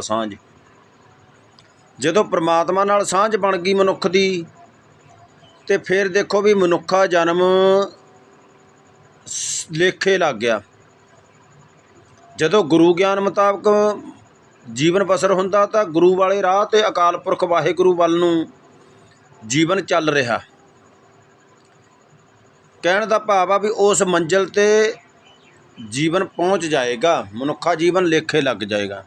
ਸਾਂਝ। ਜਦੋਂ ਪ੍ਰਮਾਤਮਾ ਨਾਲ ਸਾਂਝ ਬਣ ਗਈ ਮਨੁੱਖ ਦੀ, ਤੇ ਫਿਰ ਦੇਖੋ ਵੀ ਮਨੁੱਖਾ ਜਨਮ ਲੇਖੇ ਲੱਗ ਗਿਆ। ਜਦੋਂ ਗੁਰੂ ਗਿਆਨ ਮੁਤਾਬਕ ਜੀਵਨ ਬਸਰ ਹੁੰਦਾ ਤਾਂ ਗੁਰੂ ਵਾਲੇ ਰਾਹ ਤੇ ਅਕਾਲ ਪੁਰਖ ਵਾਹਿਗੁਰੂ ਵੱਲ ਨੂੰ ਜੀਵਨ ਚੱਲ ਰਿਹਾ। ਕਹਿਣ ਦਾ ਭਾਵ ਆ ਵੀ ਉਸ ਮੰਜ਼ਿਲ ਤੇ ਜੀਵਨ ਪਹੁੰਚ ਜਾਏਗਾ, ਮਨੁੱਖਾ ਜੀਵਨ ਲੇਖੇ ਲੱਗ ਜਾਏਗਾ।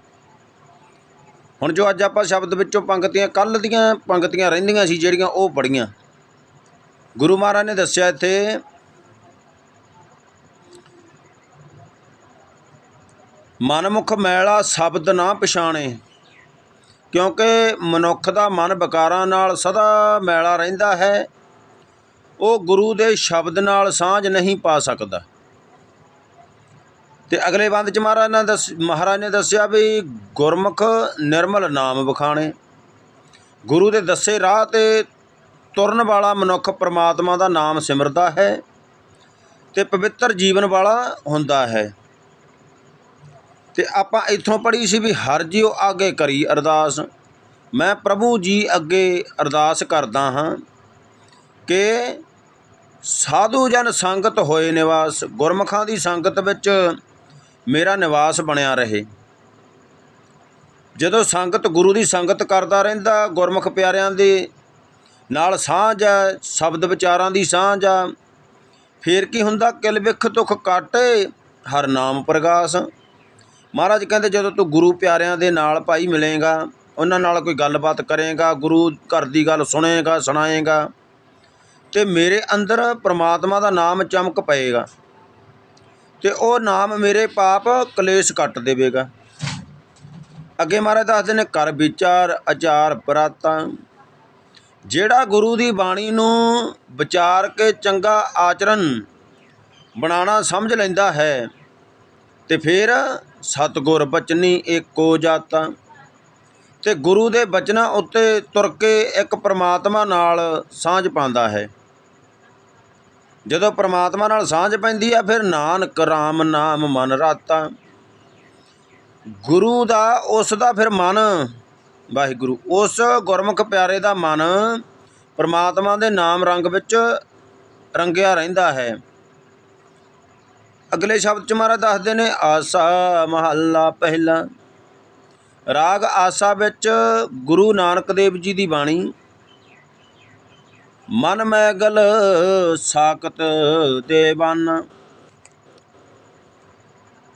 ਹੁਣ ਜੋ ਅੱਜ ਆਪਾਂ ਸ਼ਬਦ ਵਿੱਚੋਂ ਪੰਕਤੀਆਂ ਕੱਲ ਦੀਆਂ ਪੰਕਤੀਆਂ ਰਹਿੰਦੀਆਂ ਸੀ, ਜਿਹੜੀਆਂ ਉਹ ਪੜੀਆਂ ਗੁਰੂ ਮਹਾਰਾਜ ਨੇ ਦੱਸਿਆ ਇੱਥੇ, ਮਨਮੁਖ ਮੈਲਾ ਸ਼ਬਦ ਨਾ ਪਛਾਣੇ, ਕਿਉਂਕਿ ਮਨੁੱਖ ਦਾ ਮਨ ਵਿਕਾਰਾਂ ਨਾਲ ਸਦਾ ਮੈਲਾ ਰਹਿੰਦਾ ਹੈ, ਉਹ ਗੁਰੂ ਦੇ ਸ਼ਬਦ ਨਾਲ ਸਾਂਝ ਨਹੀਂ ਪਾ ਸਕਦਾ। ਤੇ ਅਗਲੇ ਬੰਦ ਚ ਮਹਾਰਾਜ ਨੇ ਦੱਸ, ਮਹਾਰਾਜ ਨੇ ਦੱਸਿਆ ਵੀ ਗੁਰਮੁਖ ਨਿਰਮਲ ਨਾਮ ਵਿਖਾਣੇ। ਗੁਰੂ ਦੇ ਦੱਸੇ ਰਾਹ ਤੇ ਤੁਰਨ ਵਾਲਾ ਮਨੁੱਖ ਪ੍ਰਮਾਤਮਾ ਦਾ ਨਾਮ ਸਿਮਰਦਾ ਹੈ ਤੇ ਪਵਿੱਤਰ ਜੀਵਨ ਵਾਲਾ ਹੁੰਦਾ ਹੈ। ਤੇ ਆਪਾਂ ਇੱਥੋਂ ਪੜ੍ਹੀ ਸੀ ਵੀ ਹਰ ਜੀਉ ਆਗੇ ਕਰੀ ਅਰਦਾਸ। ਮੈਂ ਪ੍ਰਭੂ ਜੀ ਅੱਗੇ ਅਰਦਾਸ ਕਰਦਾ ਹਾਂ ਕਿ ਸਾਧੂ ਜਨ ਸੰਗਤ ਹੋਏ ਨਿਵਾਸ, ਗੁਰਮੁਖਾਂ ਦੀ ਸੰਗਤ ਵਿੱਚ ਮੇਰਾ ਨਿਵਾਸ ਬਣਿਆ ਰਹੇ। ਜਦੋਂ ਸੰਗਤ ਗੁਰੂ ਦੀ ਸੰਗਤ ਕਰਦਾ ਰਹਿੰਦਾ, ਗੁਰਮੁਖ ਪਿਆਰਿਆਂ ਦੇ ਨਾਲ ਸਾਂਝ ਹੈ, ਸ਼ਬਦ ਵਿਚਾਰਾਂ ਦੀ ਸਾਂਝ ਆ, ਫੇਰ ਕੀ ਹੁੰਦਾ? ਕਿਲ ਵਿਖ ਦੁਖ ਕਾਟੇ, ਹਰ ਨਾਮ ਪ੍ਰਗਾਸ। ਮਹਾਰਾਜ ਕਹਿੰਦੇ, ਜਦੋਂ ਤੂੰ ਗੁਰੂ ਪਿਆਰਿਆਂ ਦੇ ਨਾਲ ਭਾਈ ਮਿਲੇਗਾ, ਉਹਨਾਂ ਨਾਲ ਕੋਈ ਗੱਲਬਾਤ ਕਰੇਗਾ, ਗੁਰੂ ਘਰ ਦੀ ਗੱਲ ਸੁਣੇਗਾ, ਸੁਣਾਏਗਾ, ਤੇ ਮੇਰੇ ਅੰਦਰ ਪ੍ਰਮਾਤਮਾ ਦਾ ਨਾਮ ਚਮਕ ਪਏਗਾ। ਅਤੇ ਉਹ ਨਾਮ ਮੇਰੇ ਪਾਪ ਕਲੇਸ਼ ਕੱਟ ਦੇਵੇਗਾ। ਅੱਗੇ ਮਹਾਰਾਜ ਦੱਸਦੇ ਨੇ ਕਰ ਵਿਚਾਰ ਆਚਾਰ ਪਰਾਤਾ। ਜਿਹੜਾ ਗੁਰੂ ਦੀ ਬਾਣੀ ਨੂੰ ਵਿਚਾਰ ਕੇ ਚੰਗਾ ਆਚਰਨ ਬਣਾਉਣਾ ਸਮਝ ਲੈਂਦਾ ਹੈ, ਤੇ ਫਿਰ ਸਤਗੁਰ ਬਚਨੀ ਏਕੋ ਜਾਤਾ। ਤੇ ਗੁਰੂ ਦੇ ਬਚਨਾਂ ਉੱਤੇ ਤੁਰ ਕੇ ਇੱਕ ਪ੍ਰਮਾਤਮਾ ਨਾਲ ਸਾਂਝ ਪਾਉਂਦਾ ਹੈ। ਜਦੋਂ ਪ੍ਰਮਾਤਮਾ ਨਾਲ ਸਾਂਝ ਪੈਂਦੀ ਆ, ਫਿਰ ਨਾਨਕ RAM ਨਾਮ ਮਨ ਰਾਤਾ। ਗੁਰੂ ਦਾ, ਉਸ ਦਾ ਫਿਰ ਮਨ, ਵਾਹਿਗੁਰੂ, ਉਸ ਗੁਰਮੁਖ ਪਿਆਰੇ ਦਾ ਮਨ ਪ੍ਰਮਾਤਮਾ ਦੇ ਨਾਮ ਰੰਗ ਵਿੱਚ ਰੰਗਿਆ ਰਹਿੰਦਾ ਹੈ। ਅਗਲੇ ਸ਼ਬਦ ਚ ਮਹਾਰਾਜ ਦੱਸਦੇ ਨੇ, ਆਸਾ ਮਹੱਲਾ ਪਹਿਲਾ। ਰਾਗ ਆਸਾ ਵਿੱਚ ਗੁਰੂ ਨਾਨਕ ਦੇਵ ਜੀ ਦੀ ਬਾਣੀ ਮਨ ਮੈਗਲ ਸਾਕਤ ਦੇ ਬਨ।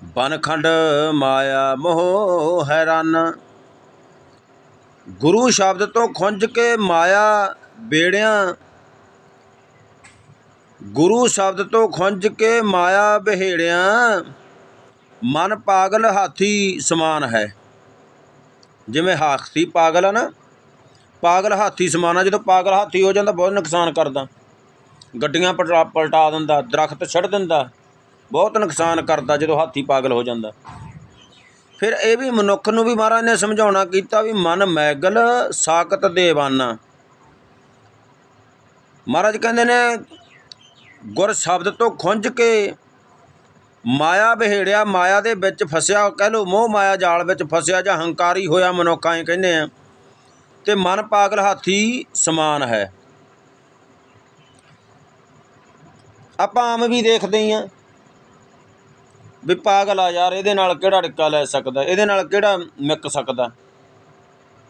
ਬਨਖੰਡ ਮਾਇਆ ਮੋਹ ਹੈਰਾਨ। ਗੁਰੂ ਸ਼ਬਦ ਤੋਂ ਖੁੰਝ ਕੇ ਮਾਇਆ ਬੇੜਿਆਂ। ਗੁਰੂ ਸ਼ਬਦ ਤੋਂ ਖੁੰਝ ਕੇ ਮਾਇਆ ਬਹਿੜਿਆਂ। ਮਨ ਪਾਗਲ ਹਾਥੀ ਸਮਾਨ ਹੈ। ਜਿਵੇਂ ਹਾਥੀ ਪਾਗਲ ਆ ਨਾ ਪਾਗਲ ਹਾਥੀ ਸਮਾਨ ਆ, ਜਦੋਂ ਪਾਗਲ ਹਾਥੀ ਹੋ ਜਾਂਦਾ, ਬਹੁਤ ਨੁਕਸਾਨ ਕਰਦਾ। ਗੱਡੀਆਂ ਪਟਾ ਪਲਟਾ ਦਿੰਦਾ, ਦਰਖਤ ਛੱਡ ਦਿੰਦਾ, ਬਹੁਤ ਨੁਕਸਾਨ ਕਰਦਾ ਜਦੋਂ ਹਾਥੀ ਪਾਗਲ ਹੋ ਜਾਂਦਾ। ਫਿਰ ਇਹ ਵੀ ਮਨੁੱਖ ਨੂੰ ਵੀ ਮਹਾਰਾਜ ਨੇ ਸਮਝਾਉਣਾ ਕੀਤਾ ਵੀ ਮਨ ਮੈਗਲ ਸਾਖਤ ਦੇਵਾਨਾ। ਮਹਾਰਾਜ ਕਹਿੰਦੇ ਨੇ, ਗੁਰ ਸ਼ਬਦ ਤੋਂ ਖੁੰਝ ਕੇ ਮਾਇਆ ਬਹਿੜਿਆ, ਮਾਇਆ ਦੇ ਵਿੱਚ ਫਸਿਆ, ਕਹਿ ਲੋ ਮੋਹ ਮਾਇਆ ਜਾਲ ਵਿੱਚ ਫਸਿਆ ਜਾਂ ਹੰਕਾਰੀ ਹੋਇਆ ਮਨੁੱਖਾਂ ਹੀ ਕਹਿੰਦੇ ਆ। ਤੇ ਮਨ ਪਾਗਲ ਹਾਥੀ ਸਮਾਨ ਹੈ। ਆਪਾਂ ਆਮ ਵੀ ਦੇਖਦੇ ਹੀ ਆ ਵੀ ਪਾਗਲ ਆ ਯਾਰ, ਇਹਦੇ ਨਾਲ ਕਿਹੜਾ ਟਿੱਕਾ ਲੈ ਸਕਦਾ, ਇਹਦੇ ਨਾਲ ਕਿਹੜਾ ਮਿੱਕ ਸਕਦਾ।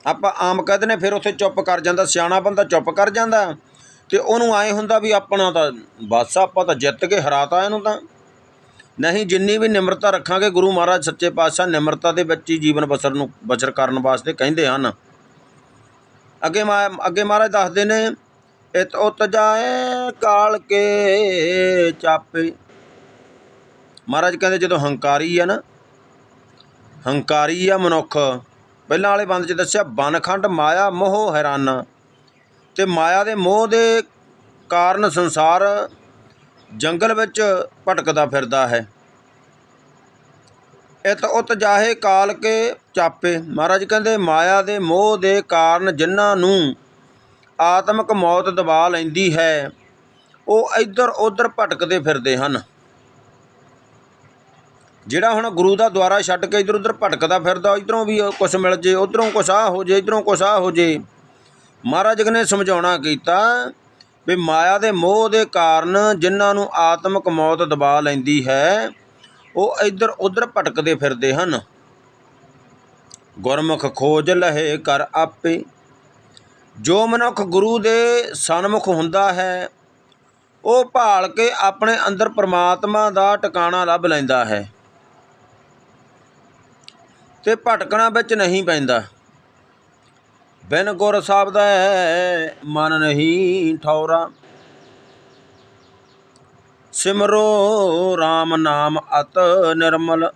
ਆਪਾਂ ਆਮ ਕਹਿੰਦੇ ਨੇ ਫਿਰ ਉੱਥੇ ਚੁੱਪ ਕਰ ਜਾਂਦਾ, ਸਿਆਣਾ ਬੰਦਾ ਚੁੱਪ ਕਰ ਜਾਂਦਾ ਤੇ ਉਹਨੂੰ ਆਏ ਹੁੰਦਾ ਵੀ ਆਪਣਾ ਤਾਂ ਬਸ, ਆਪਾਂ ਤਾਂ ਜਿੱਤ ਕੇ ਹਰਾਤਾ ਇਹਨੂੰ ਤਾਂ। ਨਹੀਂ, ਜਿੰਨੀ ਵੀ ਨਿਮਰਤਾ ਰੱਖਾਂਗੇ, ਗੁਰੂ ਮਹਾਰਾਜ ਸੱਚੇ ਪਾਤਸ਼ਾਹ ਨਿਮਰਤਾ ਦੇ ਵਿੱਚ ਹੀ ਜੀਵਨ ਬਸਰ ਨੂੰ, ਬਸਰ ਕਰਨ ਵਾਸਤੇ ਕਹਿੰਦੇ ਹਨ। ਅੱਗੇ ਮਾ, ਅੱਗੇ ਮਹਾਰਾਜ ਦੱਸਦੇ ਨੇ ਇਤ ਉਤ ਜਾਏ ਕਾਲ ਕੇ ਚਾਪੇ। ਮਹਾਰਾਜ ਕਹਿੰਦੇ ਜਦੋਂ ਹੰਕਾਰੀ ਆ ਨਾ, ਹੰਕਾਰੀ ਆ ਮਨੁੱਖ, ਪਹਿਲਾਂ ਵਾਲੇ ਬੰਦ 'ਚ ਦੱਸਿਆ, ਬਨਖੰਡ ਮਾਇਆ ਮੋਹ ਹੈਰਾਨਾ। ਤੇ ਮਾਇਆ ਦੇ ਮੋਹ ਦੇ ਕਾਰਨ ਸੰਸਾਰ ਜੰਗਲ ਵਿੱਚ ਭਟਕਦਾ ਫਿਰਦਾ ਹੈ। ਇਤ ਉਤ ਜਾਹੇ ਕਾਲ ਕੇ ਚਾਪੇ। ਮਹਾਰਾਜ ਕਹਿੰਦੇ, ਮਾਇਆ ਦੇ ਮੋਹ ਦੇ ਕਾਰਨ ਜਿਨ੍ਹਾਂ ਨੂੰ ਆਤਮਿਕ ਮੌਤ ਦਬਾ ਲੈਂਦੀ ਹੈ, ਉਹ ਇੱਧਰ ਉੱਧਰ ਭਟਕਦੇ ਫਿਰਦੇ ਹਨ। ਜਿਹੜਾ ਹੁਣ ਗੁਰੂ ਦਾ ਦੁਆਰਾ ਛੱਡ ਕੇ ਇੱਧਰ ਉੱਧਰ ਭਟਕਦਾ ਫਿਰਦਾ, ਇੱਧਰੋਂ ਵੀ ਕੁਛ ਮਿਲ ਜੇ, ਉਧਰੋਂ ਕੁਛ ਆ ਹੋ ਜੇ, ਇੱਧਰੋਂ ਕੁਛ ਆ ਹੋ ਜੇ। ਮਹਾਰਾਜ ਨੇ ਸਮਝਾਉਣਾ ਕੀਤਾ ਵੀ ਮਾਇਆ ਦੇ ਮੋਹ ਦੇ ਕਾਰਨ ਜਿਨ੍ਹਾਂ ਨੂੰ ਆਤਮਿਕ ਮੌਤ ਦਬਾ ਲੈਂਦੀ ਹੈ ਉਹ ਇੱਧਰ ਉੱਧਰ ਭਟਕਦੇ ਫਿਰਦੇ ਹਨ। ਗੁਰਮੁਖ ਖੋਜ ਲਹੇ ਕਰ ਆਪੇ। ਜੋ ਮਨੁੱਖ ਗੁਰੂ ਦੇ ਸਨਮੁਖ ਹੁੰਦਾ ਹੈ, ਉਹ ਭਾਲ ਕੇ ਆਪਣੇ ਅੰਦਰ ਪ੍ਰਮਾਤਮਾ ਦਾ ਟਿਕਾਣਾ ਲੱਭ ਲੈਂਦਾ ਹੈ। ਤੇ ਭਟਕਣਾ ਵਿੱਚ ਨਹੀਂ ਪੈਂਦਾ। ਬਿਨ ਗੁਰ ਸਾਹਿਬ ਦਾ ਮਨ ਨਹੀਂ ਠੌਰਾ ਸਿਮਰੋ RAM ਨਾਮ ਅਤ ਨਿਰਮਲ,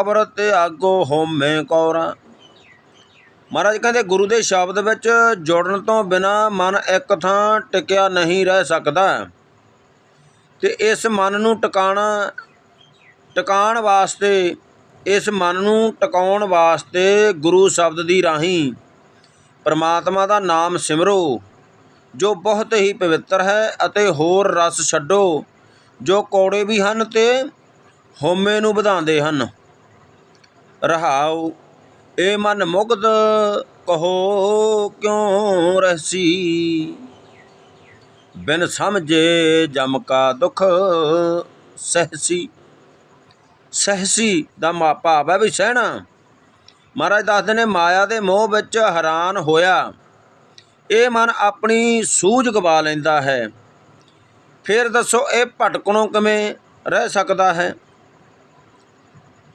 ਅਵਰਤ ਆਗੋ ਹੋਮੇ ਕੌਰਾ। ਮਹਾਰਾਜ ਕਹਿੰਦੇ, ਗੁਰੂ ਦੇ ਸ਼ਬਦ ਵਿੱਚ ਜੁੜਨ ਤੋਂ ਬਿਨਾ ਮਨ ਇੱਕ ਥਾਂ ਟਿਕਿਆ ਨਹੀਂ ਰਹਿ ਸਕਦਾ। ਤੇ ਇਸ ਮਨ ਨੂੰ ਟਿਕਾਣਾ, ਟਿਕਾਣ ਵਾਸਤੇ, ਇਸ ਮਨ ਨੂੰ ਟਿਕਾਉਣ ਵਾਸਤੇ ਗੁਰੂ ਸ਼ਬਦ ਦੀ ਰਾਹੀਂ ਪਰਮਾਤਮਾ ਦਾ ਨਾਮ ਸਿਮਰੋ, ਜੋ ਬਹੁਤ ਹੀ ਪਵਿੱਤਰ ਹੈ ਅਤੇ ਹੋਰ ਰਸ ਛੱਡੋ। ਜੋ ਕੌੜੇ ਵੀ ਹਨ ਤੇ ਹਉਮੈ ਨੂੰ ਵਧਾਉਂਦੇ ਹਨ। ਰਹਾਉ ਇਹ ਮਨ ਮੁਗਧ, ਕਹੋ ਕਿਉਂ ਰਹਸੀ ਬਿਨ ਸਮਝੇ ਜਮ ਕਾ ਦੁਖ ਸਹਸੀ। ਸਹਸੀ ਦਾ ਮਾ ਭਾਵ ਹੈ ਵੀ ਸਹਿਣਾ। ਮਹਾਰਾਜ ਦੱਸਦੇ ਨੇ, ਮਾਇਆ ਦੇ ਮੋਹ ਵਿੱਚ ਹੈਰਾਨ ਹੋਇਆ। ਇਹ ਮਨ ਆਪਣੀ ਸੂਝ ਗਵਾ ਲੈਂਦਾ ਹੈ। ਫਿਰ ਦੱਸੋ ਇਹ ਭਟਕਣੋਂ ਕਿਵੇਂ ਰਹਿ ਸਕਦਾ ਹੈ?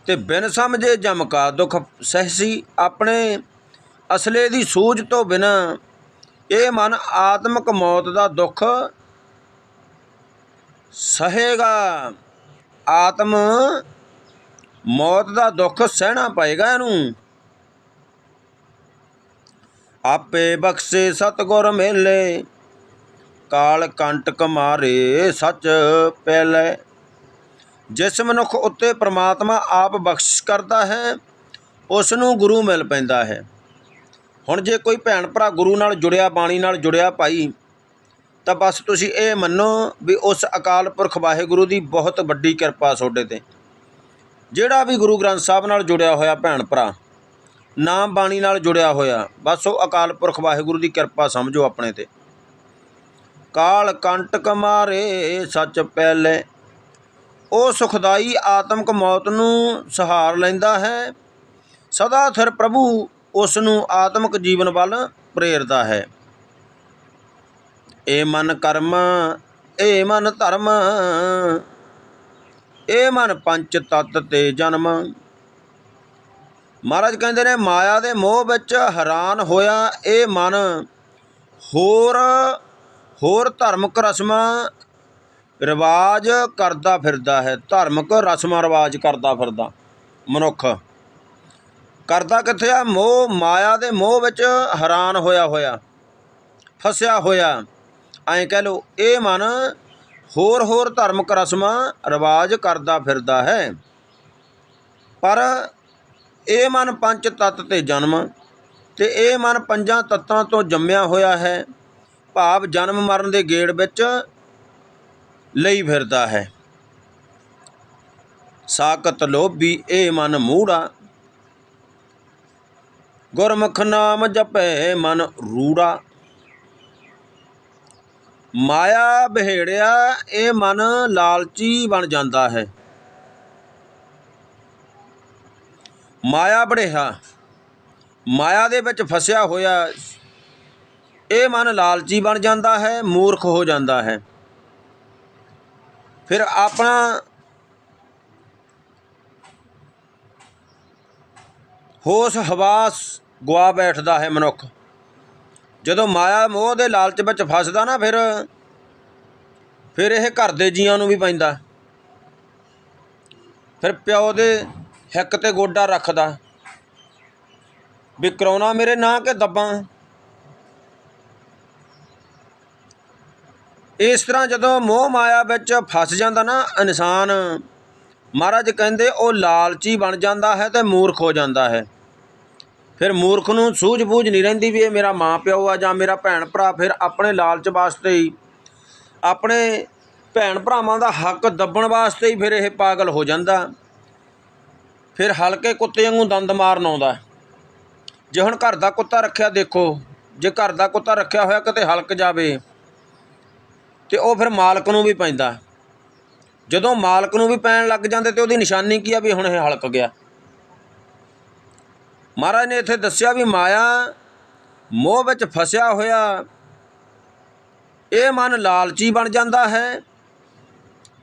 ਤੇ ਬਿਨ ਸਮਝੇ ਜਮਕਾ ਦੁਖ ਸਹਸੀ ਆਪਣੇ ਅਸਲੇ ਦੀ ਸੂਝ ਤੋਂ ਬਿਨਾ ਇਹ ਮਨ ਆਤਮਿਕ ਮੌਤ ਦਾ ਦੁੱਖ ਸਹੇਗਾ। ਆਤਮ ਮੌਤ ਦਾ ਦੁੱਖ ਸਹਿਣਾ ਪਏਗਾ ਇਹਨੂੰ। ਆਪੇ ਬਖਸ਼ੇ ਸਤਗੁਰ ਮੇਲੇ। ਕਾਲ ਕੰਟਕ ਮਾਰੇ, ਸੱਚ ਪਹਿਲੇ। ਜਿਸ ਮਨੁੱਖ ਉੱਤੇ ਪ੍ਰਮਾਤਮਾ ਆਪ ਬਖਸ਼ਿਸ਼ ਕਰਦਾ ਹੈ ਉਸ ਨੂੰ ਗੁਰੂ ਮਿਲ ਪੈਂਦਾ ਹੈ। ਹੁਣ ਜੇ ਕੋਈ ਭੈਣ ਭਰਾ ਗੁਰੂ ਨਾਲ ਜੁੜਿਆ, ਬਾਣੀ ਨਾਲ ਜੁੜਿਆ ਭਾਈ, ਤਾਂ ਬਸ ਤੁਸੀਂ ਇਹ ਮੰਨੋ ਵੀ ਉਸ ਅਕਾਲ ਪੁਰਖ ਵਾਹਿਗੁਰੂ ਦੀ ਬਹੁਤ ਵੱਡੀ ਕਿਰਪਾ ਤੁਹਾਡੇ ਤੇ। ਜਿਹੜਾ ਵੀ ਗੁਰੂ ਗ੍ਰੰਥ ਸਾਹਿਬ ਨਾਲ ਜੁੜਿਆ ਹੋਇਆ ਭੈਣ ਭਰਾ ਨਾਮ ਬਾਣੀ ਨਾਲ ਜੁੜਿਆ ਹੋਇਆ, ਬਸ ਉਹ ਅਕਾਲ ਪੁਰਖ ਵਾਹਿਗੁਰੂ ਦੀ ਕਿਰਪਾ ਸਮਝੋ ਆਪਣੇ ਤੇ। ਕਾਲ ਕੰਟਕ ਮਾਰੇ ਸੱਚ ਪਹਿਲੇ। ਉਹ ਸੁਖਦਾਈ ਆਤਮਕ ਮੌਤ ਨੂੰ ਸਹਾਰ ਲੈਂਦਾ ਹੈ। ਸਦਾ ਥਿਰ ਪ੍ਰਭੂ ਉਸ ਨੂੰ ਆਤਮਿਕ ਜੀਵਨ ਵੱਲ ਪ੍ਰੇਰਦਾ ਹੈ। ਇਹ ਮਨ ਕਰਮ, ਏ ਮਨ ਧਰਮ ਇਹ ਮਨ ਪੰਚ ਤਤ ਤੇ ਜਨਮ। ਮਹਾਰਾਜ ਕਹਿੰਦੇ ਨੇ, ਮਾਇਆ ਦੇ ਮੋਹ ਵਿੱਚ ਹੈਰਾਨ ਹੋਇਆ ਇਹ ਮਨ। ਹੋਰ ਹੋਰ ਧਾਰਮਿਕ ਰਸਮਾਂ ਰਿਵਾਜ ਕਰਦਾ ਫਿਰਦਾ ਹੈ, ਧਾਰਮਿਕ ਰਸਮਾਂ ਰਿਵਾਜ ਕਰਦਾ ਫਿਰਦਾ, ਮਨੁੱਖ। ਕਰਦਾ ਕਿੱਥੇ ਆ? ਮੋਹ, ਮਾਇਆ ਦੇ ਮੋਹ ਵਿੱਚ ਹੈਰਾਨ ਹੋਇਆ ਹੋਇਆ, ਫਸਿਆ ਹੋਇਆ। ਐਂ ਕਹਿ ਲੋ ਇਹ ਮਨ ਹੋਰ ਹੋਰ ਧਾਰਮਿਕ ਰਸਮਾਂ ਰਿਵਾਜ ਕਰਦਾ ਫਿਰਦਾ ਹੈ। ਪਰ ਇਹ ਮਨ ਪੰਜ ਤੱਤ ਤੇ ਜਨਮ ਤੇ ਇਹ ਮਨ ਪੰਜਾਂ ਤੱਤਾਂ ਤੋਂ ਜੰਮਿਆ ਹੋਇਆ ਹੈ। ਭਾਵ ਜਨਮ ਮਰਨ ਦੇ ਗੇੜ ਵਿੱਚ ਲਈ ਫਿਰਦਾ ਹੈ। ਸਾਕਤ ਲੋਭੀ ਇਹ ਮਨ ਮੂੜਾ, ਗੁਰਮੁਖ ਨਾਮ ਜਪੈ ਮਨ ਰੂੜਾ। ਮਾਇਆ ਬਿਹੇੜਿਆ ਇਹ ਮਨ ਲਾਲਚੀ ਬਣ ਜਾਂਦਾ ਹੈ। ਮਾਇਆ ਬੜੇਹਾ ਮਾਇਆ ਦੇ ਵਿੱਚ ਫਸਿਆ ਹੋਇਆ ਇਹ ਮਨ ਲਾਲਚੀ ਬਣ ਜਾਂਦਾ ਹੈ, ਮੂਰਖ ਹੋ ਜਾਂਦਾ ਹੈ। ਫਿਰ ਆਪਣਾ ਹੋਸ਼, ਹਵਾਸ ਗਵਾ ਬੈਠਦਾ ਹੈ ਮਨੁੱਖ। ਜਦੋਂ ਮਾਇਆ ਮੋਹ ਦੇ ਲਾਲਚ ਵਿੱਚ ਫਸਦਾ ਨਾ, ਫਿਰ ਫਿਰ ਇਹ ਘਰ ਦੇ ਜੀਆਂ ਨੂੰ ਵੀ ਪੈਂਦਾ। ਫਿਰ ਪਿਓ ਦੇ ਹਿੱਕ ਤੇ ਗੋਡਾ ਰੱਖਦਾ। ਵੀ ਕਰਾਉਣਾ ਮੇਰੇ ਨਾਂ ਕਿ ਦੱਬਾਂ। ਇਸ ਤਰ੍ਹਾਂ ਜਦੋਂ ਮੋਹ ਮਾਇਆ ਵਿੱਚ ਫਸ ਜਾਂਦਾ ਨਾ ਇਨਸਾਨ, ਮਹਾਰਾਜ ਕਹਿੰਦੇ ਉਹ ਲਾਲਚੀ ਬਣ ਜਾਂਦਾ ਹੈ ਤੇ ਮੂਰਖ ਹੋ ਜਾਂਦਾ ਹੈ। ਫਿਰ ਮੂਰਖ ਨੂੰ ਸੂਝ-ਬੂਝ ਨਹੀਂ ਰਹਿੰਦੀ ਵੀ ਇਹ ਮੇਰਾ ਮਾਂ ਪਿਓ ਆ ਜਾਂ ਮੇਰਾ ਭੈਣ ਭਰਾ, ਫਿਰ ਆਪਣੇ ਲਾਲਚ ਵਾਸਤੇ ਹੀ, ਆਪਣੇ ਭੈਣ ਭਰਾਵਾਂ ਦਾ ਹੱਕ ਦੱਬਣ ਵਾਸਤੇ ਹੀ ਫਿਰ ਇਹ ਪਾਗਲ ਹੋ ਜਾਂਦਾ। ਫਿਰ ਹਲਕੇ ਕੁੱਤੇ ਵਾਂਗੂ ਦੰਦ ਮਾਰਨ ਆਉਂਦਾ ਜੇ ਹੁਣ ਘਰ ਦਾ ਕੁੱਤਾ ਰੱਖਿਆ ਦੇਖੋ, ਜੇ ਘਰ ਦਾ ਕੁੱਤਾ ਰੱਖਿਆ ਹੋਇਆ ਕਿਤੇ ਹਲਕ ਜਾਵੇ ਤੇ ਉਹ ਫਿਰ ਮਾਲਕ ਨੂੰ ਵੀ ਪੈਂਦਾ। ਜਦੋਂ ਮਾਲਕ ਨੂੰ ਵੀ ਪੈਣ ਲੱਗ ਜਾਂਦੇ ਤੇ ਉਹਦੀ ਨਿਸ਼ਾਨੀ ਕੀ ਆ ਵੀ ਹੁਣ ਇਹ ਹਲਕ ਗਿਆ। ਮਹਾਰਾਜ ਨੇ ਇੱਥੇ ਦੱਸਿਆ ਵੀ ਮਾਇਆ ਮੋਹ ਵਿੱਚ ਫਸਿਆ ਹੋਇਆ। ਇਹ ਮਨ ਲਾਲਚੀ ਬਣ ਜਾਂਦਾ ਹੈ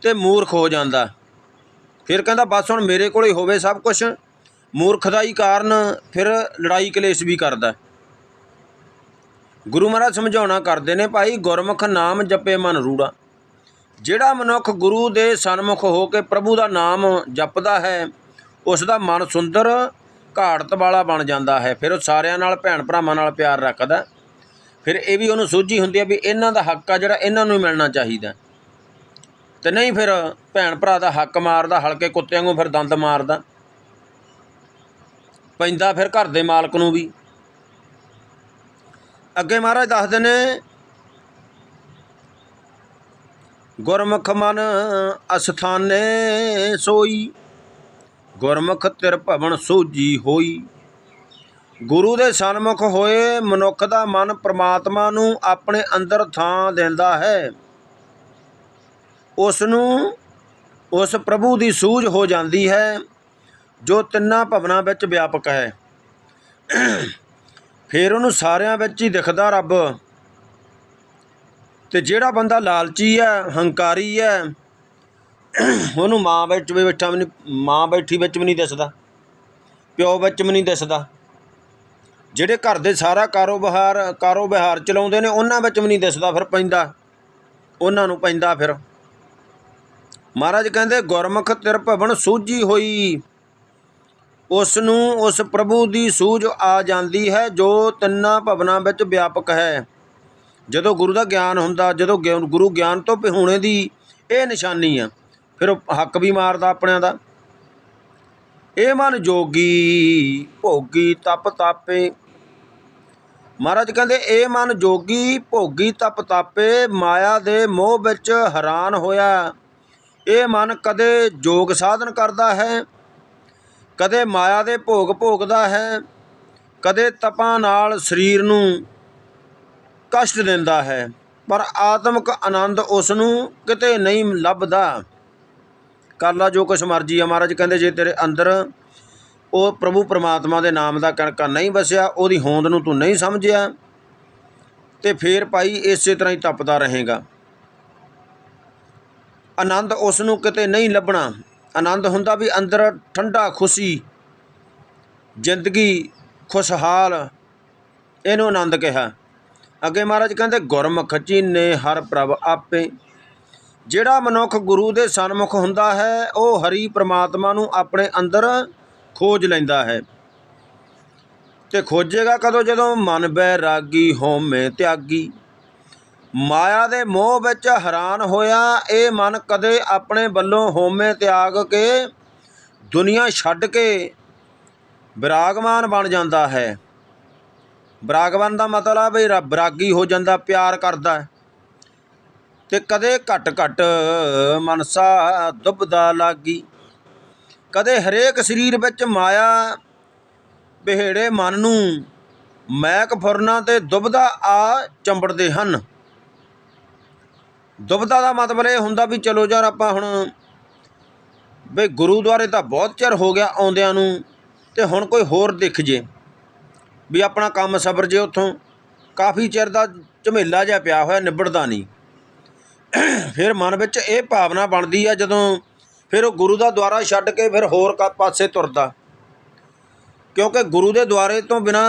ਤੇ ਮੂਰਖ ਹੋ ਜਾਂਦਾ। ਫਿਰ ਕਹਿੰਦਾ, ਬਸ ਹੁਣ ਮੇਰੇ ਕੋਲ ਹੀ ਹੋਵੇ ਸਭ ਕੁਝ ਮੂਰਖਦਾਈ ਕਾਰਨ ਫਿਰ ਲੜਾਈ ਕਲੇਸ਼ ਵੀ ਕਰਦਾ। ਗੁਰੂ ਮਹਾਰਾਜ ਸਮਝਾਉਣਾ ਕਰਦੇ ਨੇ, ਭਾਈ ਗੁਰਮੁਖ ਨਾਮ ਜਪੇ ਮਨ ਰੂੜਾ। ਜਿਹੜਾ ਮਨੁੱਖ ਗੁਰੂ ਦੇ ਸਨਮੁਖ ਹੋ ਕੇ ਪ੍ਰਭੂ ਦਾ ਨਾਮ ਜਪਦਾ ਹੈ, ਉਸ ਦਾ ਮਨ ਸੁੰਦਰ ਘਾੜਤ ਵਾਲਾ ਬਣ ਜਾਂਦਾ ਹੈ। ਫਿਰ ਉਹ ਸਾਰਿਆਂ ਨਾਲ, ਭੈਣ ਭਰਾਵਾਂ ਨਾਲ ਪਿਆਰ ਰੱਖਦਾ ਫਿਰ ਇਹ ਵੀ ਉਹਨੂੰ ਸੋਝੀ ਹੁੰਦੀ ਹੈ ਵੀ ਇਹਨਾਂ ਦਾ ਹੱਕ ਆ ਜਿਹੜਾ ਇਹਨਾਂ ਨੂੰ ਹੀ ਮਿਲਣਾ ਚਾਹੀਦਾ ਤੇ ਨਹੀਂ ਫਿਰ ਭੈਣ ਭਰਾ ਦਾ ਹੱਕ ਮਾਰਦਾ, ਹਲਕੇ ਕੁੱਤਿਆਂ ਵਾਂਗੂ ਫਿਰ ਦੰਦ ਮਾਰਦਾ। ਪੈਂਦਾ ਫਿਰ ਘਰ ਦੇ ਮਾਲਕ ਨੂੰ ਵੀ। ਅੱਗੇ ਮਹਾਰਾਜ ਦੱਸਦੇ ਨੇ, ਗੁਰਮੁਖ ਮਨ ਅਸਥਾਨੇ ਸੋਈ, ਗੁਰਮੁਖ ਤਿਰ ਭਵਨ ਸੋਜੀ ਹੋਈ। ਗੁਰੂ ਦੇ ਸਨਮੁਖ ਹੋਏ, ਮਨੁੱਖ ਦਾ ਮਨ ਪ੍ਰਮਾਤਮਾ ਨੂੰ ਆਪਣੇ ਅੰਦਰ ਥਾਂ ਦਿੰਦਾ ਹੈ। ਉਸ ਨੂੰ ਉਸ ਪ੍ਰਭੂ ਦੀ ਸੂਝ ਹੋ ਜਾਂਦੀ ਹੈ, ਜੋ ਤਿੰਨਾਂ ਭਵਨਾਂ ਵਿੱਚ ਵਿਆਪਕ ਹੈ। ਫਿਰ ਉਹਨੂੰ ਸਾਰਿਆਂ ਵਿੱਚ ਹੀ ਦਿਖਦਾ ਰੱਬ। ਤੇ ਜਿਹੜਾ ਬੰਦਾ ਲਾਲਚੀ ਹੈ ਹੰਕਾਰੀ ਹੈ ਉਹਨੂੰ ਮਾਂ ਵਿੱਚ ਵੀ ਬੈਠਾ ਵੀ ਨਹੀਂ ਮਾਂ ਬੈਠੀ ਵਿੱਚ ਵੀ ਨਹੀਂ ਦਿਸਦਾ, ਪਿਓ ਵਿੱਚ ਵੀ ਨਹੀਂ ਦਿਸਦਾ। ਜਿਹੜੇ ਘਰ ਦੇ ਸਾਰਾ ਕਾਰੋਬਾਰ ਕਾਰੋਬਾਰ ਚਲਾਉਂਦੇ ਨੇ, ਉਹਨਾਂ ਵਿੱਚ ਵੀ ਨਹੀਂ ਦਿਸਦਾ ਫਿਰ ਪੈਂਦਾ। ਉਹਨਾਂ ਨੂੰ ਪੈਂਦਾ ਫਿਰ। ਮਹਾਰਾਜ ਕਹਿੰਦੇ, ਗੁਰਮੁਖ ਤਿਰ ਭਵਨ ਸੂਝੀ ਹੋਈ। ਉਸ ਨੂੰ ਉਸ ਪ੍ਰਭੂ ਦੀ ਸੂਝ ਆ ਜਾਂਦੀ ਹੈ ਜੋ ਤਿੰਨਾਂ ਭਵਨਾਂ ਵਿੱਚ ਵਿਆਪਕ ਹੈ। ਜਦੋਂ ਗੁਰੂ ਦਾ ਗਿਆਨ ਹੁੰਦਾ, ਜਦੋਂ ਗਿਆਨ- ਗੁਰੂ ਗਿਆਨ ਤੋਂ ਪਿਹੂਣੇ ਦੀ ਇਹ ਨਿਸ਼ਾਨੀ ਆ, ਫਿਰ ਹੱਕ ਵੀ ਮਾਰਦਾ ਆਪਣਿਆਂ ਦਾ। ਇਹ ਮਨ ਜੋਗੀ, ਭੋਗੀ, ਤਪ ਤਾਪੇ। ਮਹਾਰਾਜ ਕਹਿੰਦੇ, ਇਹ ਮਨ ਜੋਗੀ, ਭੋਗੀ, ਤਪ ਤਾਪੇ, ਮਾਇਆ ਦੇ ਮੋਹ ਵਿੱਚ ਹੈਰਾਨ ਹੋਇਆ। ਇਹ ਮਨ ਕਦੇ ਜੋਗ ਸਾਧਨ ਕਰਦਾ ਹੈ ਕਦੇ ਮਾਇਆ ਦੇ ਭੋਗ ਭੋਗਦਾ ਹੈ, ਕਦੇ ਤਪਾਂ ਨਾਲ ਸਰੀਰ ਨੂੰ ਕਸ਼ਟ ਦਿੰਦਾ ਹੈ, ਪਰ ਆਤਮਿਕ ਆਨੰਦ ਉਸ ਨੂੰ ਕਿਤੇ ਨਹੀਂ ਲੱਭਦਾ। ਕਰ ਲਾ ਜੋ ਕੁਛ ਮਰਜ਼ੀ ਆ ਮਹਾਰਾਜ, ਕਹਿੰਦੇ ਜੇ ਤੇਰੇ ਅੰਦਰ ਉਹ ਪ੍ਰਭੂ ਪਰਮਾਤਮਾ ਦੇ ਨਾਮ ਦਾ ਕਣਕਾ ਨਹੀਂ ਵਸਿਆ, ਉਹਦੀ ਹੋਂਦ ਨੂੰ ਤੂੰ ਨਹੀਂ ਸਮਝਿਆ, ਤੇ ਫੇਰ ਭਾਈ ਇਸੇ ਤਰ੍ਹਾਂ ਹੀ ਤਪਦਾ ਰਹੇਗਾ। ਆਨੰਦ ਉਸ ਨੂੰ ਕਿਤੇ ਨਹੀਂ ਲੱਭਣਾ। ਆਨੰਦ ਹੁੰਦਾ ਵੀ ਅੰਦਰ ਠੰਡਾ ਖੁਸ਼ੀ, ਜ਼ਿੰਦਗੀ ਖੁਸ਼ਹਾਲ, ਇਹਨੂੰ ਆਨੰਦ ਕਿਹਾ। ਅੱਗੇ ਮਹਾਰਾਜ ਕਹਿੰਦੇ, ਗੁਰਮੁਖ ਚੀਨੇ ਹਰ ਪ੍ਰਭ ਆਪੇ। ਜਿਹੜਾ ਮਨੁੱਖ ਗੁਰੂ ਦੇ ਸਨਮੁਖ ਹੁੰਦਾ ਹੈ, ਉਹ ਹਰੀ ਪ੍ਰਮਾਤਮਾ ਨੂੰ ਆਪਣੇ ਅੰਦਰ ਖੋਜ ਲੈਂਦਾ ਹੈ। ਤੇ ਖੋਜੇਗਾ ਕਦੋਂ? ਜਦੋਂ ਮਨ ਬੈ ਬੈਰਾਗੀ ਹੋਮੇ ਤਿਆਗੀ। ਮਾਇਆ ਦੇ ਮੋਹ ਵਿੱਚ ਹੈਰਾਨ ਹੋਇਆ, ਇਹ ਮਨ ਕਦੇ ਆਪਣੇ ਵੱਲੋਂ ਹੋਮੇ ਤਿਆਗ ਕੇ ਦੁਨੀਆ ਛੱਡ ਕੇ ਵਿਰਾਗਮਾਨ ਬਣ ਜਾਂਦਾ ਹੈ। ਵਿਰਾਗਮਾਨ ਦਾ ਮਤਲਬ ਹੈ ਰਾ- ਵਿਰਾਗੀ ਹੋ ਜਾਂਦਾ, ਪਿਆਰ ਕਰਦਾ ਹੈ। ਤੇ ਕਦੇ ਘਟ ਘਟ ਮਨਸਾ ਦੁਬਦਾ ਲਾਗੀ। ਕਦੇ ਹਰੇਕ ਸਰੀਰ ਵਿੱਚ ਮਾਇਆ ਬਿਹੜੇ ਮਨ ਨੂੰ ਮੈਕ ਫੁਰਨਾ ਤੇ ਦੁਬਦਾ ਆ ਚੰਬੜਦੇ ਹਨ। ਦੁਬਦਾ ਦਾ ਮਤਲਬ ਇਹ ਹੁੰਦਾ ਵੀ ਚਲੋ ਯਾਰ ਆਪਾਂ ਹੁਣ ਬਈ ਗੁਰੂਦੁਆਰੇ ਤਾਂ ਬਹੁਤ ਚਿਰ ਹੋ ਗਿਆ ਆਉਂਦਿਆਂ ਨੂੰ ਤੇ ਹੁਣ ਕੋਈ ਹੋਰ ਦਿਖ ਜੇ, ਵੀ ਆਪਣਾ ਕੰਮ ਸਬਰ ਜੇ ਉੱਥੋਂ। ਕਾਫੀ ਚਿਰ ਦਾ ਝਮੇਲਾ ਜਿਹਾ ਪਿਆ ਹੋਇਆ, ਨਿਬੜਦਾ ਨਹੀਂ। ਫਿਰ ਮਨ ਵਿੱਚ ਇਹ ਭਾਵਨਾ ਬਣਦੀ ਆ ਜਦੋਂ ਫਿਰ ਉਹ ਗੁਰੂ ਦਾ ਦੁਆਰਾ ਛੱਡ ਕੇ ਫਿਰ ਹੋਰ ਕਾ ਪਾਸੇ ਤੁਰਦਾ। ਕਿਉਂਕਿ ਗੁਰੂ ਦੇ ਦੁਆਰੇ ਤੋਂ ਬਿਨਾ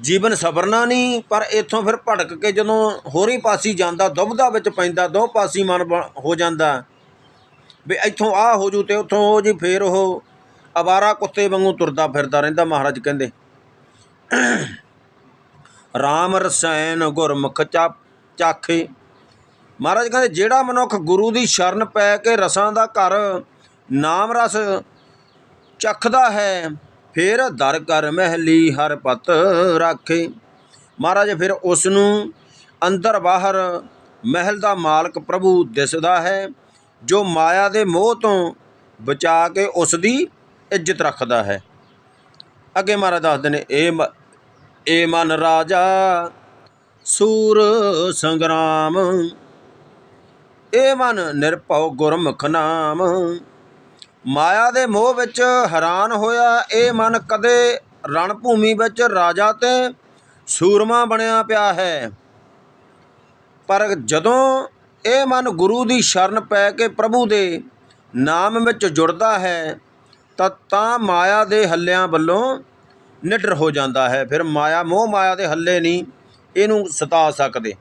ਜੀਵਨ ਸਬਰਨਾ ਨਹੀਂ, ਪਰ ਇੱਥੋਂ ਫਿਰ ਭਟਕ ਕੇ ਜਦੋਂ ਹੋਰੀ ਪਾਸੀ ਜਾਂਦਾ ਦੁਬਦਾ ਵਿੱਚ ਪੈਂਦਾ, ਦੋ ਪਾਸੀ ਮਨ ਬਣ- ਹੋ ਜਾਂਦਾ। ਵੀ ਇੱਥੋਂ ਆ ਹੋ ਜੂ ਤੇ ਉੱਥੋਂ ਉਹ ਜੀ ਫੇਰ ਉਹ ਅਵਾਰਾ ਕੁੱਤੇ ਵਾਂਗੂ ਤੁਰਦਾ ਫਿਰਦਾ ਰਹਿੰਦਾ, ਮਹਾਰਾਜ ਕਹਿੰਦੇ। RAM ਰਸੈਨ ਗੁਰਮੁਖ ਚਾ, ਚਾਖੇ। ਮਹਾਰਾਜ ਕਹਿੰਦੇ, ਜਿਹੜਾ ਮਨੁੱਖ ਗੁਰੂ ਦੀ ਸ਼ਰਨ ਪੈ ਕੇ ਰਸਾਂ ਦਾ ਘਰ ਨਾਮ ਰਸ ਚਖਦਾ ਹੈ ਫਿਰ ਦਰ ਕਰ ਮਹਿਲੀ ਹਰ ਪਤ ਰਾਖੇ। ਮਹਾਰਾਜ, ਫਿਰ ਉਸ ਨੂੰ ਅੰਦਰ ਬਾਹਰ ਮਹਿਲ ਦਾ ਮਾਲਕ ਪ੍ਰਭੂ ਦਿਸਦਾ ਹੈ, ਜੋ ਮਾਇਆ ਦੇ ਮੋਹ ਤੋਂ ਬਚਾ ਕੇ ਉਸ ਦੀ ਇੱਜ਼ਤ ਰੱਖਦਾ ਹੈ। ਅੱਗੇ ਮਹਾਰਾਜ ਦੱਸਦੇ ਨੇ ਇਹ ਮ- ਇਹ ਮਨ ਰਾਜਾ, ਸੂਰ ਸੰਗਰਾਮ ਇਹ ਮਨ ਨਿਰਭਉ ਗੁਰਮੁਖ ਨਾਮ ਮਾਇਆ ਦੇ ਮੋਹ ਵਿੱਚ ਹੈਰਾਨ ਹੋਇਆ, ਇਹ ਮਨ ਕਦੇ ਰਣ ਭੂਮੀ ਵਿੱਚ ਰਾਜਾ ਤੇ ਸੂਰਮਾ ਬਣਿਆ ਪਿਆ ਹੈ। ਪਰ ਜਦੋਂ ਇਹ ਮਨ ਗੁਰੂ ਦੀ ਸ਼ਰਨ ਪੈ ਕੇ ਪ੍ਰਭੂ ਦੇ ਨਾਮ ਵਿੱਚ ਜੁੜਦਾ ਹੈ, ਤਾਂ ਤਾਂ ਮਾਇਆ ਦੇ ਹੱਲਿਆਂ ਵੱਲੋਂ ਨਿਡਰ ਹੋ ਜਾਂਦਾ ਹੈ। ਫਿਰ ਮਾਇਆ ਮੋਹ ਮਾਇਆ ਦੇ ਹੱਲੇ ਨਹੀਂ, ਇਹਨੂੰ ਸਤਾ ਸਕਦੇ।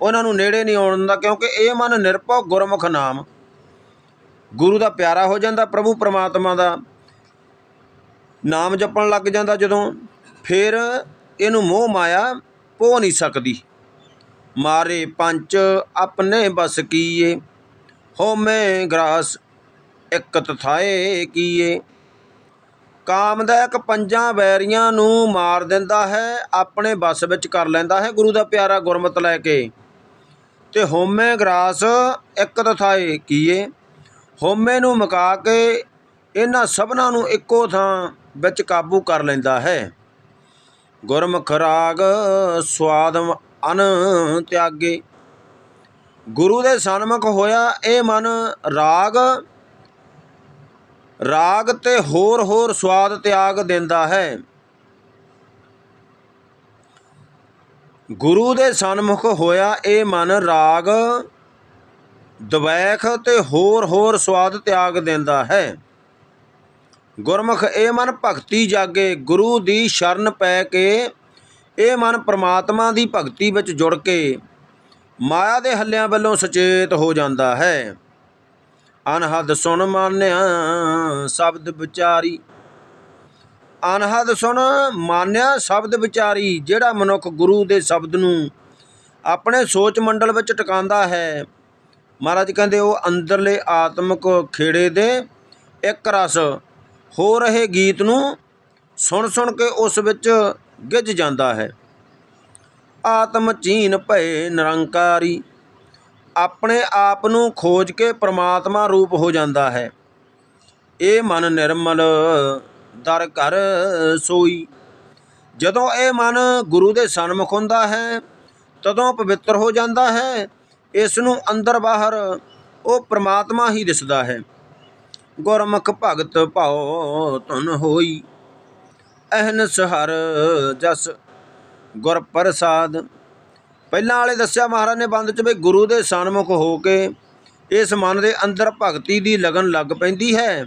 ਉਹਨਾਂ ਨੂੰ ਨੇੜੇ ਨਹੀਂ ਆਉਣ ਦਾ ਕਿਉਂਕਿ ਇਹ ਮਨ ਨਿਰਭਉ ਗੁਰਮੁਖ ਨਾਮ ਗੁਰੂ ਦਾ ਪਿਆਰਾ ਹੋ ਜਾਂਦਾ, ਪ੍ਰਭੂ ਪਰਮਾਤਮਾ ਦਾ ਨਾਮ ਜਪਣ ਲੱਗ ਜਾਂਦਾ ਜਦੋਂ, ਫਿਰ ਇਹਨੂੰ ਮੋਹ ਮਾਇਆ ਪੋ ਨਹੀਂ ਸਕਦੀ। ਮਾਰੇ ਪੰਚ ਆਪਣੇ ਬਸ ਕੀਏ ਹੋਮੇ ਗ੍ਰਾਸ ਇੱਕ ਤਥਾਏ ਕੀਏ। ਕਾਮਦਾਇਕ ਪੰਜਾਂ ਵੈਰੀਆਂ ਨੂੰ ਮਾਰ ਦਿੰਦਾ ਹੈ, ਆਪਣੇ ਬਸ ਵਿੱਚ ਕਰ ਲੈਂਦਾ ਹੈ ਗੁਰੂ ਦਾ ਪਿਆਰਾ ਗੁਰਮਤ ਲੈ ਕੇ। ਤੇ ਹੋਮੇ ਗ੍ਰਾਸ ਇੱਕ ਤਥਾਏ ਕੀਏ ਹੋਮੇ ਨੂੰ ਮੁਕਾ ਕੇ ਇਹਨਾਂ ਸਭਨਾਂ ਨੂੰ ਇੱਕੋ ਥਾਂ ਵਿੱਚ ਕਾਬੂ ਕਰ ਲੈਂਦਾ ਹੈ। ਗੁਰਮੁਖ ਰਾਗ ਸਵਾਦ ਅਨ ਤਿਆਗੇ। ਗੁਰੂ ਦੇ ਸਨਮੁਖ ਹੋਇਆ ਇਹ ਮਨ ਰਾਗ। ਰਾਗ ਤੇ ਹੋਰ ਹੋਰ ਸਵਾਦ ਤਿਆਗ ਦਿੰਦਾ ਹੈ। ਗੁਰੂ ਦੇ ਸਨਮੁਖ ਹੋਇਆ ਇਹ ਮਨ ਰਾਗ। ਦਵੈਖ ਤੇ ਹੋਰ ਹੋਰ ਸਵਾਦ ਤਿਆਗ ਦਿੰਦਾ ਹੈ। ਗੁਰਮੁਖ ਇਹ ਮਨ ਭਗਤੀ ਜਾਗੇ, ਗੁਰੂ ਦੀ ਸ਼ਰਨ ਪੈ ਕੇ ਇਹ ਮਨ ਪ੍ਰਮਾਤਮਾ ਦੀ ਭਗਤੀ ਵਿੱਚ ਜੁੜ ਕੇ ਮਾਇਆ ਦੇ ਹੱਲਿਆਂ ਵੱਲੋਂ ਸੁਚੇਤ ਹੋ ਜਾਂਦਾ ਹੈ। ਅਨਹਦ ਸੁਣ ਮਾਨਿਆ ਸ਼ਬਦ ਵਿਚਾਰੀ। ਅਨਹਦ ਸੁਣ ਮਾਨਿਆ ਸ਼ਬਦ ਵਿਚਾਰੀ, ਜਿਹੜਾ ਮਨੁੱਖ ਗੁਰੂ ਦੇ ਸ਼ਬਦ ਨੂੰ ਆਪਣੇ ਸੋਚ ਮੰਡਲ ਵਿੱਚ ਟਿਕਾਉਂਦਾ ਹੈ। ਮਹਾਰਾਜ ਕਹਿੰਦੇ ਉਹ ਅੰਦਰਲੇ ਆਤਮਿਕ ਖੇੜੇ ਦੇ ਇੱਕ ਰਸ ਹੋ ਰਹੇ ਗੀਤ ਨੂੰ ਸੁਣ ਸੁਣ ਕੇ ਉਸ ਵਿੱਚ ਗਿੱਜ ਜਾਂਦਾ ਹੈ। ਆਤਮ ਚੀਨ ਭਏ ਨਿਰੰਕਾਰੀ, ਆਪਣੇ ਆਪ ਨੂੰ ਖੋਜ ਕੇ ਪ੍ਰਮਾਤਮਾ ਰੂਪ ਹੋ ਜਾਂਦਾ ਹੈ। ਇਹ ਮਨ ਨਿਰਮਲ ਦਰ ਘਰ ਸੋਈ। ਜਦੋਂ ਇਹ ਮਨ ਗੁਰੂ ਦੇ ਸਨਮੁਖ ਹੁੰਦਾ ਹੈ, ਤਦੋਂ ਪਵਿੱਤਰ ਹੋ ਜਾਂਦਾ ਹੈ ਇਸ ਨੂੰ ਅੰਦਰ ਬਾਹਰ ਉਹ ਪ੍ਰਮਾਤਮਾ ਹੀ ਦਿਸਦਾ ਹੈ। ਗੁਰਮੁਖ ਭਗਤ ਭਾਉ ਧੁਨ ਹੋਈ ਅਹਨਸ ਹਰ ਜਸ ਗੁਰ ਪ੍ਰਸਾਦ ਪਹਿਲਾਂ ਵਾਲੇ ਦੱਸਿਆ ਮਹਾਰਾਜ ਨੇ ਬੰਦ ਚ ਵੀ ਗੁਰੂ ਦੇ ਸਨਮੁਖ ਹੋ ਕੇ ਇਸ ਮਨ ਦੇ ਅੰਦਰ ਭਗਤੀ ਦੀ ਲਗਨ ਲੱਗ ਪੈਂਦੀ ਹੈ।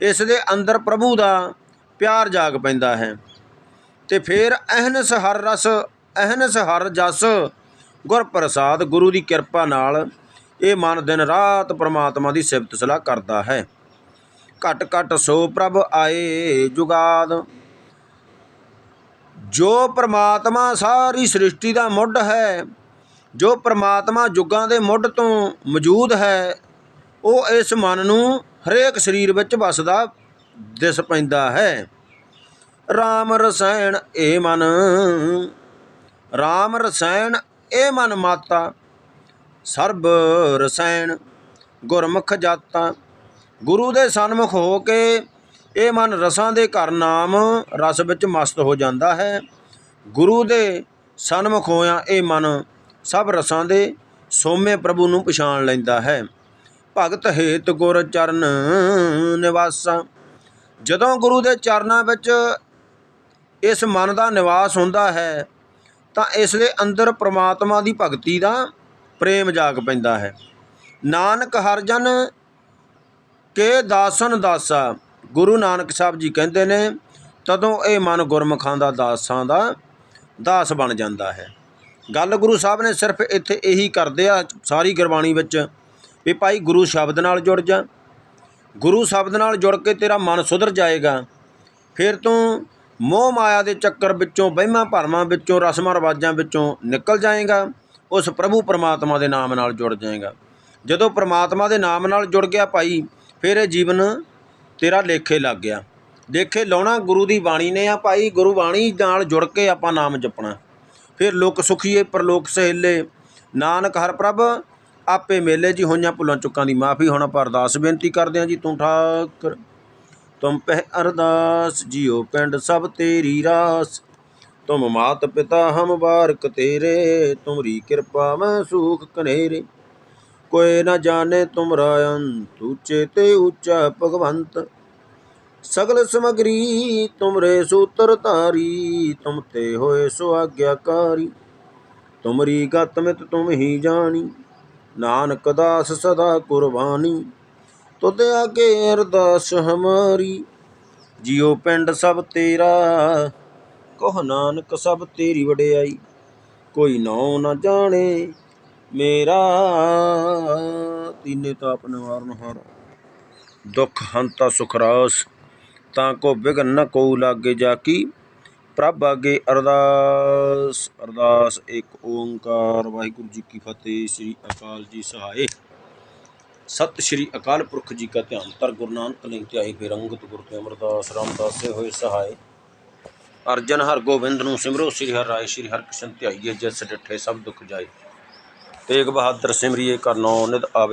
ਇਸ ਦੇ ਅੰਦਰ ਪ੍ਰਭੂ ਦਾ ਪਿਆਰ ਜਾਗ ਪੈਂਦਾ ਹੈ। ਤੇ ਫਿਰ ਅਹਨਸ ਹਰ ਰਸ ਅਹਨਸ ਹਰ ਜਸ ਗੁਰਪ੍ਰਸਾਦ ਗੁਰੂ ਦੀ ਕਿਰਪਾ ਨਾਲ ਇਹ ਮਨ ਦਿਨ ਰਾਤ ਪ੍ਰਮਾਤਮਾ ਦੀ ਸਿਫਤ ਸਲਾਹ ਕਰਦਾ ਹੈ। ਘਟ ਘਟ ਸੋ ਪ੍ਰਭ ਆਏ ਜੁਗਾਦ। ਜੋ ਪ੍ਰਮਾਤਮਾ ਸਾਰੀ ਸ੍ਰਿਸ਼ਟੀ ਦਾ ਮੁੱਢ ਹੈ, ਜੋ ਪ੍ਰਮਾਤਮਾ ਜੁਗਾਂ ਦੇ ਮੁੱਢ ਤੋਂ ਮੌਜੂਦ ਹੈ, ਉਹ ਇਸ ਮਨ ਨੂੰ ਹਰੇਕ ਸਰੀਰ ਵਿੱਚ ਵਸਦਾ ਦਿਸ ਪੈਂਦਾ ਹੈ। RAM ਰਸਾਇਣ ਇਹ ਮਨ RAM ਰਸਾਇਣ ਇਹ ਮਨ ਮਾਤਾ, ਸਰਬ ਰਸਾਇਣ ਗੁਰਮੁਖ ਜਾਤਾਂ। ਗੁਰੂ ਦੇ ਸਨਮੁਖ ਹੋ ਕੇ ਇਹ ਮਨ ਰਸਾਂ ਦੇ ਘਰ ਨਾਮ ਰਸ ਵਿੱਚ ਮਸਤ ਹੋ ਜਾਂਦਾ ਹੈ। ਗੁਰੂ ਦੇ ਸਨਮੁਖ ਹੋਇਆ ਇਹ ਮਨ ਸਭ ਰਸਾਂ ਦੇ ਸੋਮੇ ਪ੍ਰਭੂ ਨੂੰ ਪਛਾਣ ਲੈਂਦਾ ਹੈ। ਭਗਤ ਹੇਤ ਗੁਰ ਚਰਨ ਨਿਵਾਸਾ। ਜਦੋਂ ਗੁਰੂ ਦੇ ਚਰਨਾਂ ਵਿੱਚ ਇਸ ਮਨ ਦਾ ਨਿਵਾਸ ਹੁੰਦਾ ਹੈ ਤਾਂ ਇਸ ਦੇ ਅੰਦਰ ਪ੍ਰਮਾਤਮਾ ਦੀ ਭਗਤੀ ਦਾ ਪ੍ਰੇਮ ਜਾਗ ਪੈਂਦਾ ਹੈ। ਨਾਨਕ ਹਰਜਨ ਕੇ ਦਾਸਨ ਦਾਸਾ। ਗੁਰੂ ਨਾਨਕ ਸਾਹਿਬ ਜੀ ਕਹਿੰਦੇ ਨੇ, ਤਦੋਂ ਇਹ ਮਨ ਗੁਰਮੁਖਾਂ ਦਾ, ਦਾਸਾਂ ਦਾ ਦਾਸ ਬਣ ਜਾਂਦਾ ਹੈ। ਗੱਲ ਗੁਰੂ ਸਾਹਿਬ ਨੇ ਸਿਰਫ ਇੱਥੇ ਇਹੀ ਕਰਦੇ ਆ ਸਾਰੀ ਗੁਰਬਾਣੀ ਵਿੱਚ ਵੀ ਭਾਈ ਗੁਰੂ ਸ਼ਬਦ ਨਾਲ ਜੁੜ ਜਾ। ਗੁਰੂ ਸ਼ਬਦ ਨਾਲ ਜੁੜ ਕੇ ਤੇਰਾ ਮਨ ਸੁਧਰ ਜਾਏਗਾ। ਫਿਰ ਤੂੰ ਮੋਹ ਮਾਇਆ ਦੇ ਚੱਕਰ ਵਿੱਚੋਂ, ਵਹਿਮਾਂ ਭਰਮਾਂ ਵਿੱਚੋਂ, ਰਸਮਾਂ ਰਿਵਾਜਾਂ ਵਿੱਚੋਂ ਨਿਕਲ ਜਾਏਗਾ, ਉਸ ਪ੍ਰਭੂ ਪਰਮਾਤਮਾ ਦੇ ਨਾਮ ਨਾਲ ਜੁੜ ਜਾਏਗਾ। ਜਦੋਂ ਪਰਮਾਤਮਾ ਦੇ ਨਾਮ ਨਾਲ ਜੁੜ ਗਿਆ ਭਾਈ, ਫਿਰ ਇਹ ਜੀਵਨ ਤੇਰਾ ਲੇਖੇ ਲੱਗ ਗਿਆ। ਲੇਖੇ ਲਾਉਣਾ ਗੁਰੂ ਦੀ ਬਾਣੀ ਨੇ ਆ ਭਾਈ, ਗੁਰੂ ਬਾਣੀ ਨਾਲ ਜੁੜ ਕੇ ਆਪਾਂ ਨਾਮ ਜਪਣਾ। ਫਿਰ ਲੋਕ ਸੁਖੀਏ, ਪਰਲੋਕ ਸਹੇਲੇ, ਨਾਨਕ ਹਰ ਪ੍ਰਭ, ਆਪੇ ਮੇਲੇ ਜੀ ਹੋਈਆਂ ਭੁੱਲਾਂ ਚੁੱਕਾਂ ਦੀ ਮਾਫੀ ਹੁਣ ਆਪਾਂ ਅਰਦਾਸ ਬੇਨਤੀ ਕਰਦੇ ਹਾਂ ਜੀ, ਤੂੰ ਠਾਕਰ। ਤੁਮ ਪਹਿ ਅਰਦਾਸ, ਜਿਉ ਪਿੰਡ ਸਭ ਤੇਰੀ ਰਾਸ। ਤੁਮ ਮਾਤ ਪਿਤਾ ਹਮ ਬਾਰਕ ਤੇਰੇ, ਤੁਮਰੀ ਕਿਰਪਾ ਮੈਂ ਸੂਖ ਕਨੇਰੇ। ਕੋਏ ਨਾ ਜਾਣੇ ਤੁਮਰਾ ਅੰਤ ਉੱਚੇ ਤੇ ਉੱਚਾ ਭਗਵੰਤ। ਸਗਲ ਸਮਗਰੀ, ਤੁਮਰੇ ਸੂਤਰ ਧਾਰੀ, ਤੁਮ ਤੇ ਹੋਏ ਸੋ ਆਗਿਆਕਾਰੀ ਤੁਮਰੀ ਗਤ ਮਿਤ ਤੁਮ ਹੀ ਜਾਣੀ, ਨਾਨਕ ਦਾਸ ਸਦਾ ਕੁਰਬਾਨੀ। ਤੁਧ ਆਗੇ ਅਰਦਾਸ ਹਮਾਰੀ। ਜਿਉ ਪਿੰਡ ਸਭ ਤੇਰਾ, ਕਹ ਨਾਨਕ ਸਭ ਤੇਰੀ ਵਡਿਆਈ। ਕੋਈ ਨਾਉ ਨਾ ਜਾਣੇ ਮੇਰਾ, ਤੀਨੇ ਤਾਪ ਨਿਵਾਰਨ ਹਾਰ। ਦੁਖ, ਹੰਤਾ ਸੁਖਰਾਸ ਤਾਂ ਕੋ ਵਿਗਨ ਨ ਕੋ ਲਾਗੇ ਜਾ ਕੀ। ਪ੍ਰਭ ਆਗੇ ਅਰਦਾਸ ਅਰਦਾਸ ਇੱਕ ਓੰਕਾਰ। ਵਾਹਿਗੁਰੂ ਜੀ ਕੀ ਫਤਿਹ, ਸ੍ਰੀ ਅਕਾਲ ਜੀ ਸਹਾਏ। ਸਤਿ ਸ਼੍ਰੀ ਅਕਾਲ ਪੁਰਖ ਜੀ ਕਾ ਧਿਆਨ। ਤਰ ਗੁਰੂ ਨਾਨਕ ਲਈ ਧਿਆਈ ਬੇਰੰਗਤ ਗੁਰ ਤੇ ਅਮਰਦਾਸ ਰਾਮਦਾਸੇ ਹੋਏ ਸਹਾਏ। ਅਰਜਨ ਹਰ ਗੋਬਿੰਦ ਨੂੰ ਸਿਮਰੋ, ਸ੍ਰੀ ਹਰਿ ਰਾਏ, ਸ੍ਰੀ ਹਰਿ ਕ੍ਰਿਸ਼ਨ ਧਿਆਈਏ, ਜਿਸ ਡਿਠੇ ਸਭ ਦੁੱਖ ਜਾਏ। ਤੇਗ ਬਹਾਦਰ ਸਿਮਰਿਏ, ਕਰਨੋ ਨਿਤ ਆਵੇ।